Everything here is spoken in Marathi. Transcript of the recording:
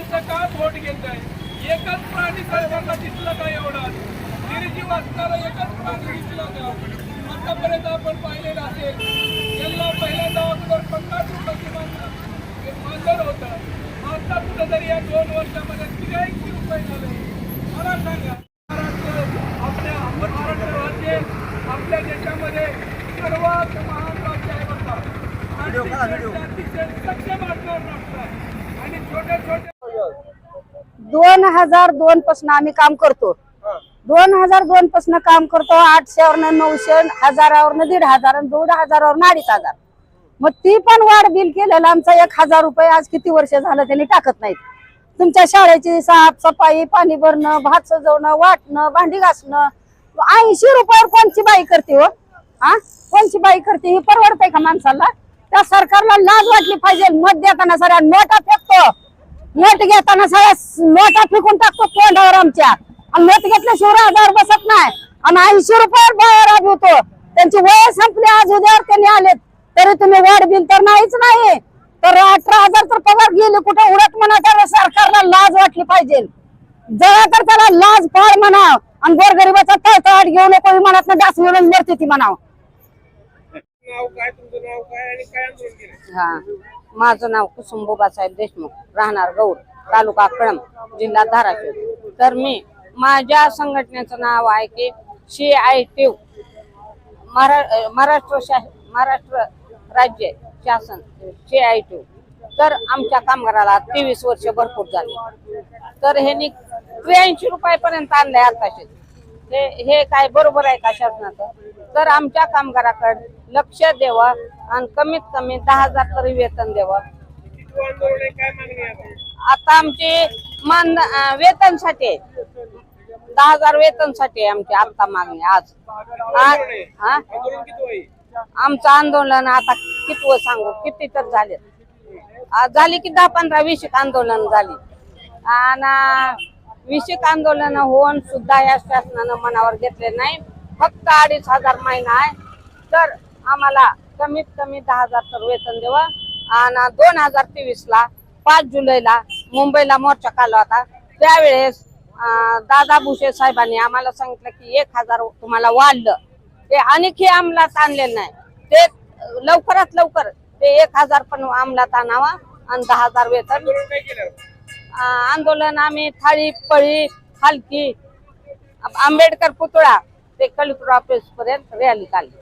गेलंय एकच प्राणी सर्वांना दिसला का एवढा? निर्जीव असणारा एकच प्राणी दिसला का? आतापर्यंत आपण पाहिलेलं असेल याला पहिल्यांदा अगोदर पन्नास रुपयाची मानधन मानधन होतं. आता कुठेतरी या दोन वर्षामध्ये त्र्याऐंशी रुपये झाले. मला सांगा महाराष्ट्र आपल्या महाराष्ट्र राज्य आपल्या देशामध्ये सर्वात महान राज्य आहे बघा. अतिशय सक्षम असणार राष्ट्र आहे. आणि छोटे छोटे दोन हजार दोन पासून आम्ही काम करतो. दोन हजार दोन पासून काम करतो आठशेवरनं नऊशे हजारावरनं दीड हजार दोन हजारावरनं अडीच हजार. मग ती पण वाढ बिल केलेलं आमचा एक हजार रुपये आज किती वर्ष झालं त्यांनी टाकत नाहीत. तुमच्या शाळेची साफ सफाई पाणी भरणं भात सजवणं वाटणं भांडी घासणं ऐंशी रुपयावर कोणची बाई करते हो? हा? कोणची बाई करते? ही परवडते का माणसाला? त्या सरकारला लाज वाटली पाहिजे मत देताना सगळ्या नोटा फेकतो. नोट घेताना सगळ्या नोटा फेकून टाकतो तोंडावर आमच्या. आणि नोट घेतल्याशिवाय आधार बसत नाही. आणि ऐंशी रुपयावर बाहेर राबवतो त्यांची वय संपली आज उद्यावर त्यांनी आलेत तरी तुम्ही वाढ बिल तर नाहीच नाही. तर अठरा हजार तर पगार गेले कुठे उडत म्हणा त्याला सरकारला लाज वाटली पाहिजे. जरा तर त्याला लाज पाळ म्हणाव आणि गोरगरिबाचा तळतळाट घेऊ नको विमानात डास मिळून मरते ती म्हणाव. नाव काय तुमचं नाव काय आणि काय आंदोलन केलं हा. माझं नाव कुसुम देशमुख राहणार गौड तालुका कळम जिल्हा धाराशिव. तर मी माझ्या संघटनेचं नाव आहे की सी आय टी महाराष्ट्र शा- महाराष्ट्र राज्य शासन सी आय टीव तर आमच्या कामगाराला तेवीस वर्ष भरपूर झाले. तर ह्यांनी त्र्याऐंशी रुपयापर्यंत आणलंय आताशे. हे हे काय बरोबर आहे का शासनाचं तर आमच्या कामगाराकडे लक्ष द्यावं आणि कमीत कमी दहा हजार तरी वेतन द्यावं आता? आमची मान अं, वेतनसाठी आहे. दहा हजार वेतनसाठी आहे आमची आता मागणी आज आज हा? आमचं आंदोलन आता किती सांगू किती तर झाले आज झाली की दहा पंधरा वीस आंदोलन झाली आणि वीस आंदोलन होऊन सुद्धा या शासनानं मनावर घेतले नाही. फक्त अडीच हजार महिना आहे. तर आम्हाला कमीत कमी दहा हजार तर वेतन द्यावं. आणि दोन हजार तेवीस ला पाच जुलैला मुंबईला मोर्चा काढला होता. त्यावेळेस अं, दादा भुसे साहेबांनी आम्हाला सांगितलं की एक हजार तुम्हाला वाढलं. ते आणखी अंमलात आणलेलं नाही. ते लवकरात लवकर ते एक हजार पण अंमलात आणावा आणि दहा हजार वेतन आंदोलन आम्ही थाळी पळी हलकी आंबेडकर पुतळा ते कलिपुरा ऑफिस पर्यंत रॅली काढली.